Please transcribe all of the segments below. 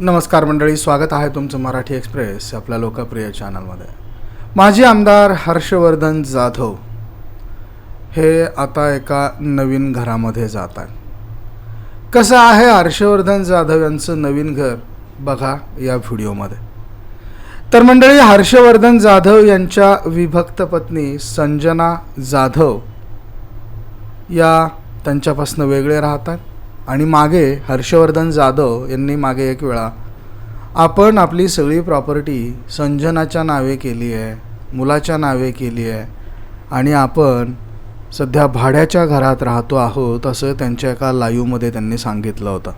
नमस्कार मंडळी स्वागत आहे तुमचं मराठी एक्सप्रेस आपल्या लोकप्रिय चॅनलमध्ये. माजी आमदार हर्षवर्धन जाधव हे आता एका नवीन घरामध्ये जात आहेत. कसं आहे हर्षवर्धन जाधव यांचं नवीन घर? बघा या व्हिडिओमध्ये. तर मंडळी हर्षवर्धन जाधव यांच्या विभक्त पत्नी संजना जाधव या त्यांच्यापासून वेगळे राहतात आणि मागे हर्षवर्धन जाधव यांनी मागे एक वेळा आपण आपली सगळी प्रॉपर्टी संजनाच्या नावे केली आहे मुलाच्या नावे केली आहे आणि आपण सध्या भाड्याच्या घरात राहतो आहोत असं त्यांच्या एका लाईव्हमध्ये त्यांनी सांगितलं होतं.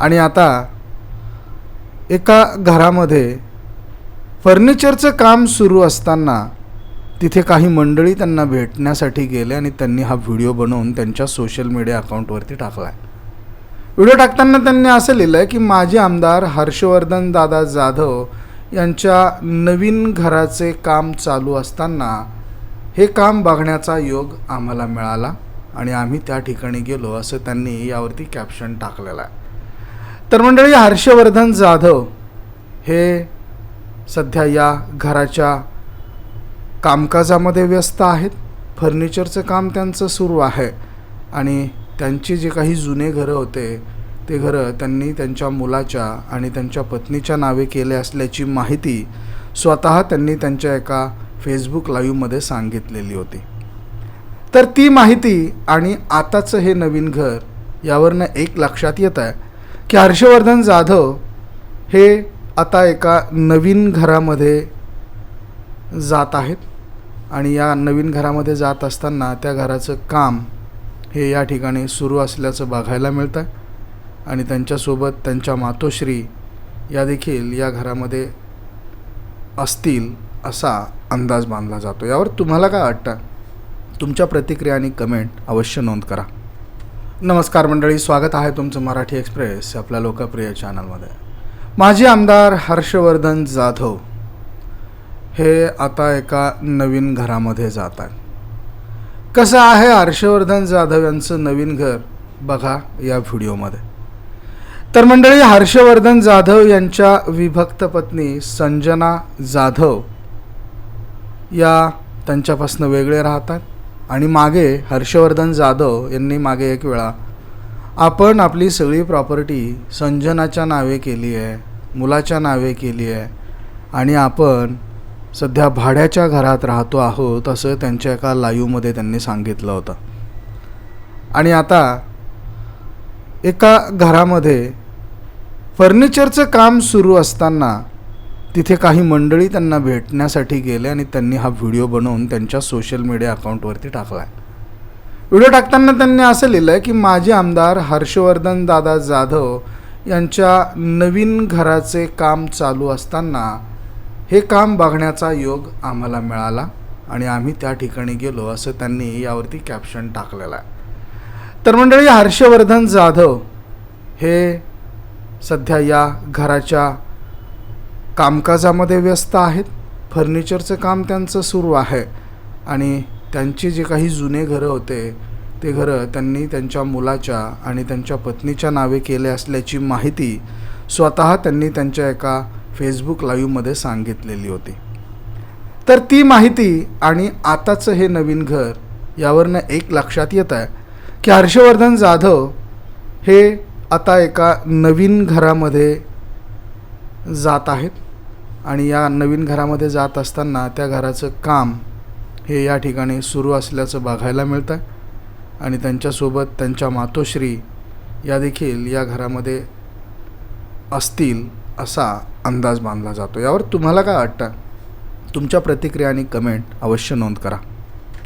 आणि आता एका घरामध्ये फर्निचरचं काम सुरू असताना तिथे काही मंडळी त्यांना भेटण्यासाठी गेले आणि त्यांनी हा व्हिडिओ बनवून त्यांच्या सोशल मीडिया अकाउंटवरती टाकला आहे व्हिडिओ टाकताना त्यांनी असं लिहिलं आहे की माजी आमदार हर्षवर्धन दादा जाधव यांच्या नवीन घराचे काम चालू असताना हे काम बघण्याचा योग आम्हाला मिळाला आणि आम्ही त्या ठिकाणी गेलो असं त्यांनी यावरती कॅप्शन टाकलेलं आहे. तर मंडळी हर्षवर्धन जाधव हे सध्या या घराच्या कामकाजामध्ये व्यस्त आहेत. फर्निचरचं काम त्यांचं सुरू आहे. आणि त्यांची जे काही जुने घरं होते ते घरं त्यांनी त्यांच्या मुलाच्या आणि त्यांच्या पत्नीच्या नावे केले असल्याची माहिती स्वतः त्यांनी त्यांच्या एका फेसबुक लाईव्हमध्ये सांगितलेली होती. तर ती माहिती आणि आताचं हे नवीन घर यावरनं एक लक्षात येत आहे की हर्षवर्धन जाधव हे आता एका नवीन घरामध्ये जात आहेत आणि या नवीन घरामध्ये जात असताना त्या घराचं काम हे या ठिकाणी सुरू असल्याचं बघायला मिळतं आहे आणि त्यांच्यासोबत त्यांच्या मातोश्री या देखील या घरामध्ये असतील असा अंदाज बांधला जातो. यावर तुम्हाला काय वाटतं? तुमच्या प्रतिक्रिया आणि कमेंट अवश्य नोंद करा. नमस्कार मंडळी स्वागत आहे तुमचं मराठी एक्सप्रेस आपल्या लोकप्रिय चॅनलमध्ये माजी आमदार हर्षवर्धन जाधव हे आता एका नवीन घरामध्ये जात आहे. कसं आहे हर्षवर्धन जाधव यांचं नवीन घर? बघा या व्हिडिओमध्ये. तर मंडळी हर्षवर्धन जाधव यांच्या विभक्त पत्नी संजना जाधव या त्यांच्यापासून वेगळे राहतात आणि मागे हर्षवर्धन जाधव यांनी मागे एक वेळा आपण आपली सगळी प्रॉपर्टी संजनाच्या नावे केली आहे मुलाच्या नावे केली आहे आणि आपण सध्या भाड्याच्या घरात राहतो आहोत असं त्यांच्या एका लाईव्हमध्ये त्यांनी सांगितलं होतं. आणि आता एका घरामध्ये फर्निचरचं काम सुरू असताना तिथे काही मंडळी त्यांना भेटण्यासाठी गेले आणि त्यांनी हा व्हिडिओ बनवून त्यांच्या सोशल मीडिया अकाउंटवरती टाकला आहे व्हिडिओ टाकताना त्यांनी असं लिहिलं आहे की माजी आमदार हर्षवर्धन दादा जाधव यांच्या नवीन घराचे काम चालू असताना हे काम बघण्याचा योग आम्हाला मिळाला आणि आम्ही त्या ठिकाणी गेलो असं त्यांनी यावरती कॅप्शन टाकलेलं आहे. तर मंडळी हर्षवर्धन जाधव हे सध्या या घराच्या कामकाजामध्ये व्यस्त आहेत. फर्निचरचं काम त्यांचं सुरू आहे आणि त्यांची जे काही जुने घरं होते ते घरं त्यांनी त्यांच्या मुलाच्या आणि त्यांच्या पत्नीच्या नावे केले असल्याची माहिती स्वतः त्यांनी त्यांच्या एका फेसबुक लाईव्हमध्ये सांगितलेली होती. तर ती माहिती आणि आताचं हे नवीन घर यावरनं एक लक्षात येत आहे की हर्षवर्धन जाधव हे आता एका नवीन घरामध्ये जात आहेत. आणि या नवीन घरामध्ये जात असताना त्या घराचं काम हे या ठिकाणी सुरू असल्याचं बघायला मिळतं आहे आणि त्यांच्यासोबत त्यांच्या मातोश्री या देखील या घरामध्ये असतील. असा अंदाज बांधला जातो. यावर तुम्हाला काय वाटतं? तुमच्या प्रतिक्रिया आणि कमेंट अवश्य नोंद करा.